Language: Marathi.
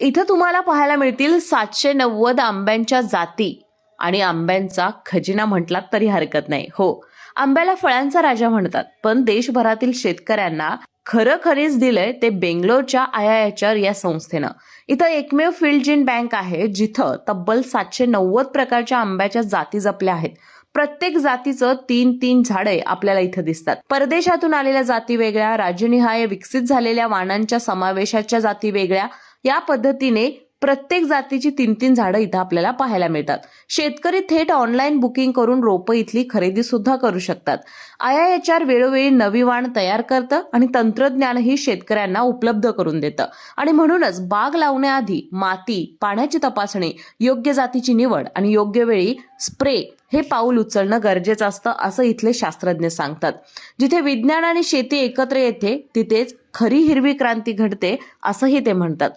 इथं तुम्हाला पाहायला मिळतील सातशे नव्वद आंब्यांच्या जाती. आणि आंब्यांचा खजिना म्हटलात तरी हरकत नाही. हो आंब्याला फळांचा राजा म्हणतात. पण देशभरातील शेतकऱ्यांना खरं खरीच दिलंय ते बेंगलोरच्या आयआयएचआर या संस्थेनं. इथं एकमेव फील्ड जिन बँक आहे जिथं तब्बल सातशे नव्वद प्रकारच्या आंब्याच्या जाती जपल्या आहेत. प्रत्येक जातीचं तीन तीन झाडे आपल्याला इथं दिसतात. परदेशातून आलेल्या जाती वेगळ्या राज्यनिहाय विकसित झालेल्या वाणांच्या समावेशाच्या जाती वेगळ्या या पद्धतीने प्रत्येक जातीची तीन तीन झाडं इथं आपल्याला पाहायला मिळतात. शेतकरी थेट ऑनलाईन बुकिंग करून रोपं इथली खरेदी सुद्धा करू शकतात. आय आय एच आर वेळोवेळी नवी वाण तयार करतं आणि तंत्रज्ञानही शेतकऱ्यांना उपलब्ध करून देतं. आणि म्हणूनच बाग लावण्याआधी माती पाण्याची तपासणी योग्य जातीची निवड आणि योग्य वेळी स्प्रे हे पाऊल उचलणं गरजेचं असतं असं इथले शास्त्रज्ञ सांगतात. जिथे विज्ञान आणि शेती एकत्र येते तिथेच खरी हिरवी क्रांती घडते असंही ते म्हणतात.